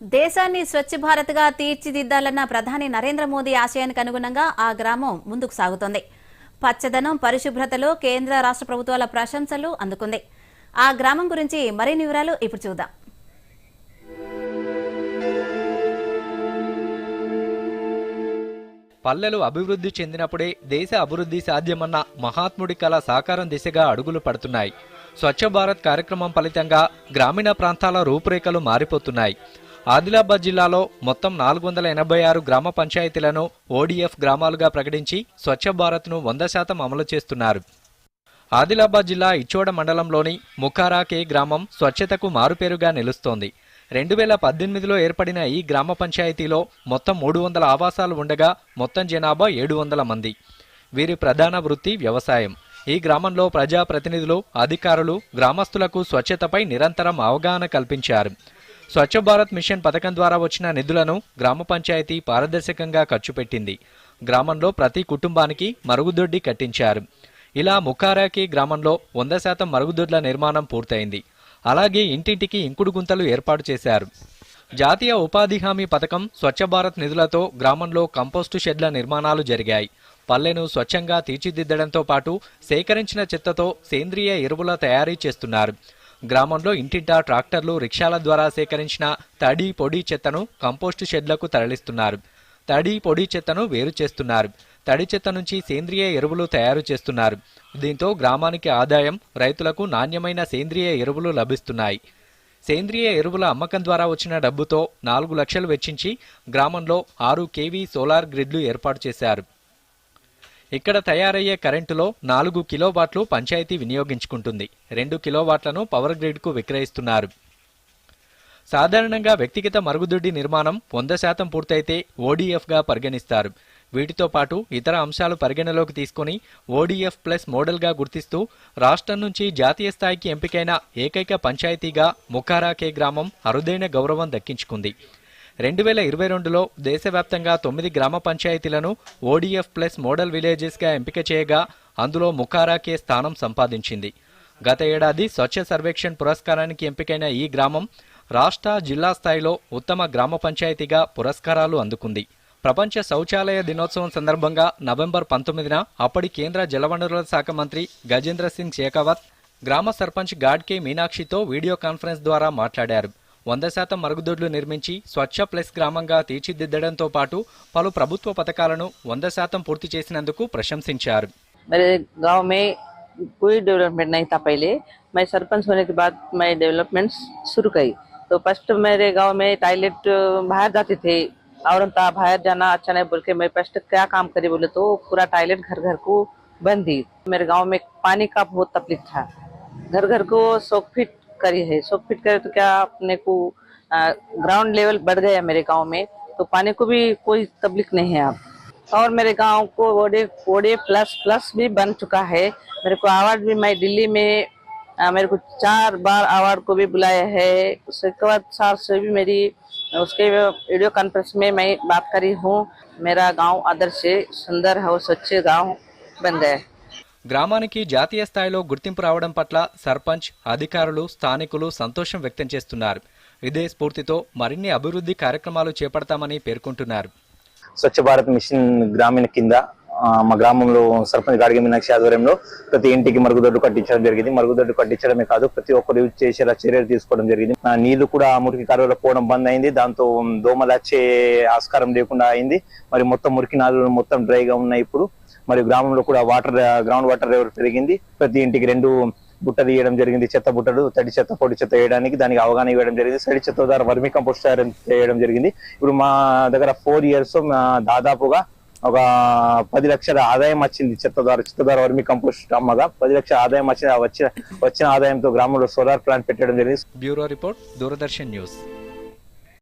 దేశాన్ని స్వచ్ఛ భారత్గా తీర్చిదిద్దాలన్న ప్రధాని నరేంద్ర మోదీ ఆశయానికి అనుగుణంగా ఆ గ్రామం ముందుకు సాగుతోంది. పచ్చదనం పరిశుభ్రతలో కేంద్ర రాష్ట్ర ప్రభుత్వాల ప్రశంసలు అందుకుంది. ఆ గ్రామం గురించి మరిన్ని వివరాలు ఇప్పుడు చూద్దాం. పల్లెలు అభివృద్ధి చెందినప్పుడే దేశ అభివృద్ధి సాధ్యమన్న మహాత్ముడి కళ సాకారం దిశగా అడుగులు పడుతున్నాయి. స్వచ్ఛ భారత్ కార్యక్రమం ఫలితంగా గ్రామీణ ప్రాంతాల రూపురేఖలు మారిపోతున్నాయి. ఆదిలాబాద్ జిల్లాలో మొత్తం నాలుగు వందల ఎనభై ఆరు గ్రామ పంచాయతీలను ఓడిఎఫ్ గ్రామాలుగా ప్రకటించి స్వచ్ఛ భారత్ను వంద శాతం అమలు చేస్తున్నారు. ఆదిలాబాద్ జిల్లా ఇచ్చోడ మండలంలోని ముఖారాకే గ్రామం స్వచ్ఛతకు మారుపేరుగా నిలుస్తోంది. రెండు వేల పద్దెనిమిదిలో ఏర్పడిన ఈ గ్రామ పంచాయతీలో మొత్తం మూడు వందల ఆవాసాలు ఉండగా మొత్తం జనాభా ఏడు వందల మంది. వీరి ప్రధాన వృత్తి వ్యవసాయం. ఈ గ్రామంలో ప్రజాప్రతినిధులు అధికారులు గ్రామస్తులకు స్వచ్ఛతపై నిరంతరం అవగాహన కల్పించారు. స్వచ్ఛ భారత్ మిషన్ పథకం ద్వారా వచ్చిన నిధులను గ్రామ పంచాయతీ పారదర్శకంగా ఖర్చు పెట్టింది. గ్రామంలో ప్రతి కుటుంబానికి మరుగుదొడ్డి కట్టించారు. ఇలా ముఖారాకి గ్రామంలో వంద శాతం మరుగుదొడ్ల నిర్మాణం పూర్తయింది. అలాగే ఇంటింటికి ఇంకుడు గుంతలు ఏర్పాటు చేశారు. జాతీయ ఉపాధి హామీ పథకం స్వచ్ఛ భారత్ నిధులతో గ్రామంలో కంపోస్టు షెడ్ల నిర్మాణాలు జరిగాయి. పల్లెను స్వచ్ఛంగా తీర్చిదిద్దడంతో పాటు సేకరించిన చెత్తతో సేంద్రియ ఎరువుల తయారీ చేస్తున్నారు. గ్రామంలో ఇంటింటా ట్రాక్టర్లు రిక్షాల ద్వారా సేకరించిన తడి పొడి చెత్తను కంపోస్టు షెడ్లకు తరలిస్తున్నారు. తడి పొడి చెత్తను వేరు చేస్తున్నారు. తడి చెత్త నుంచి సేంద్రియ ఎరువులు తయారు చేస్తున్నారు. దీంతో గ్రామానికి ఆదాయం రైతులకు నాణ్యమైన సేంద్రియ ఎరువులు లభిస్తున్నాయి. సేంద్రియ ఎరువుల అమ్మకం ద్వారా వచ్చిన డబ్బుతో నాలుగు లక్షలు వెచ్చించి గ్రామంలో ఆరు కేవీ సోలార్ గ్రిడ్లు ఏర్పాటు చేశారు. ఇక్కడ తయారయ్యే కరెంటులో నాలుగు కిలోవాట్లు పంచాయతీ వినియోగించుకుంటుంది. రెండు కిలోవాట్లను పవర్ గ్రిడ్కు విక్రయిస్తున్నారు. సాధారణంగా వ్యక్తిగత మరుగుదొడ్డి నిర్మాణం వంద శాతం పూర్తయితే ఓడీఎఫ్గా పరిగణిస్తారు. వీటితో పాటు ఇతర అంశాలు పరిగణలోకి తీసుకుని ఓడీఎఫ్ ప్లస్ మోడల్గా గుర్తిస్తూ రాష్ట్రం నుంచి జాతీయ స్థాయికి ఎంపికైన ఏకైక పంచాయతీగా ముఖారాకే గ్రామం అరుదైన గౌరవం దక్కించుకుంది. రెండు వేల ఇరవై రెండులో దేశవ్యాప్తంగా తొమ్మిది గ్రామ పంచాయతీలను ఓడిఎఫ్ ప్లస్ మోడల్ విలేజెస్గా ఎంపిక చేయగా అందులో ముఖారాకే స్థానం సంపాదించింది. గత ఏడాది స్వచ్ఛ సర్వేక్షణ్ పురస్కారానికి ఎంపికైన ఈ గ్రామం రాష్ట్ర జిల్లా స్థాయిలో ఉత్తమ గ్రామ పంచాయతీగా పురస్కారాలు అందుకుంది. ప్రపంచ శౌచాలయ దినోత్సవం సందర్భంగా నవంబర్ పంతొమ్మిదిన అప్పటి కేంద్ర జలవనరుల శాఖ మంత్రి గజేంద్ర సింగ్ షేకావత్ గ్రామ సర్పంచ్ గాడ్కే మీనాక్షితో వీడియో కాన్ఫరెన్స్ ద్వారా మాట్లాడారు. వంద శాతం మరుగుదొడ్లు నిర్మించి స్వచ్ఛ ప్లస్ గ్రామంగా తీర్చిదిద్దడంతో పాటు పలు ప్రభుత్వ పథకాలను వంద శాతం పూర్తి చేసినందుకు ప్రశంసించారు मेरे गांव में कोई डेवलपमेंट नहीं था पहले मैं सरपंच होने के बाद मैं डेवलपमेंट शुरू की तो फर्स्ट मेरे गांव में टॉयलेट बाहर जाते थे और था बाहर जाना अच्छा नहीं बोल के मैं फर्स्ट क्या काम करे बोले तो पूरा टॉयलेट घर घर को बंद दी मेरे गांव में पानी का बहुत तकलीफ था घर घर को सौ फीट करी है। सौ फीट करे तो क्या अपने को ग्राउंड लेवल बढ़ गया मेरे गाँव में तो पानी को भी कोई तकलीफ़ नहीं है आप और मेरे गाँव को ओडे ओडे प्लस प्लस भी बन चुका है। मेरे को अवार्ड भी मैं दिल्ली में आ, मेरे को चार बार अवार्ड को भी बुलाया है। उसके बाद साल से भी मेरी उसके वीडियो कॉन्फ्रेंस में मैं बात करी हूँ। मेरा गाँव आदर्श सुंदर है और स्वच्छ गाँव बन गया గ్రామానికి జాతీయ స్థాయిలో గుర్తింపు రావడం పట్ల సర్పంచ్ అధికారులు స్థానికులు సంతోషం వ్యక్తం చేస్తున్నారు. ఇదే స్ఫూర్తితో మరిన్ని అభివృద్ధి కార్యక్రమాలు చేపడతామని పేర్కొంటున్నారు. స్వచ్ఛ భారత్ మిషన్ గ్రామీణ కింద మా గ్రామంలో సర్పంచ్ గాడిగ మీనాక్షి ఆధ్వర్యంలో ప్రతి ఇంటికి మరుగుదొడ్డు కట్టించడం జరిగింది. మరుగుదొడ్డు కట్టించడమే కాదు ప్రతి ఒక్కరు యూజ్ చేసేలా చర్యలు తీసుకోవడం జరిగింది. నీళ్ళు కూడా ఆ మురికి కాలువలో పోవడం బంద్ అయింది. దాంతో దోమలు వచ్చే ఆస్కారం లేకుండా అయింది. మరి మొత్తం మురికి నాలుగు మొత్తం డ్రైగా ఉన్నాయి ఇప్పుడు. మరి గ్రామంలో కూడా వాటర్ గ్రౌండ్ వాటర్ లెవెల్ పెరిగింది. ప్రతి ఇంటికి రెండు బుట్టలు తీయడం జరిగింది. చెత్త బుట్టలు తడి చెత్త పొడి చెత్త వేయడానికి దానికి అవగాహన ఇవ్వడం జరిగింది. తడి చెత్త ద్వారా వర్మి కంపోస్ట్ తయారు చేయడం జరిగింది. ఇప్పుడు మా దగ్గర ఫోర్ ఇయర్స్ దాదాపుగా ఒక పది లక్షల ఆదాయం వచ్చింది చెత్త ద్వారా. చెత్త ద్వారా వర్మి కంపోస్ట్ అమ్మగా. పది లక్షల ఆదాయం వచ్చిన వచ్చిన వచ్చిన ఆదాయంతో గ్రామంలో సోలార్ ప్లాంట్ పెట్టడం జరిగింది. Bureau report Doordarshan news.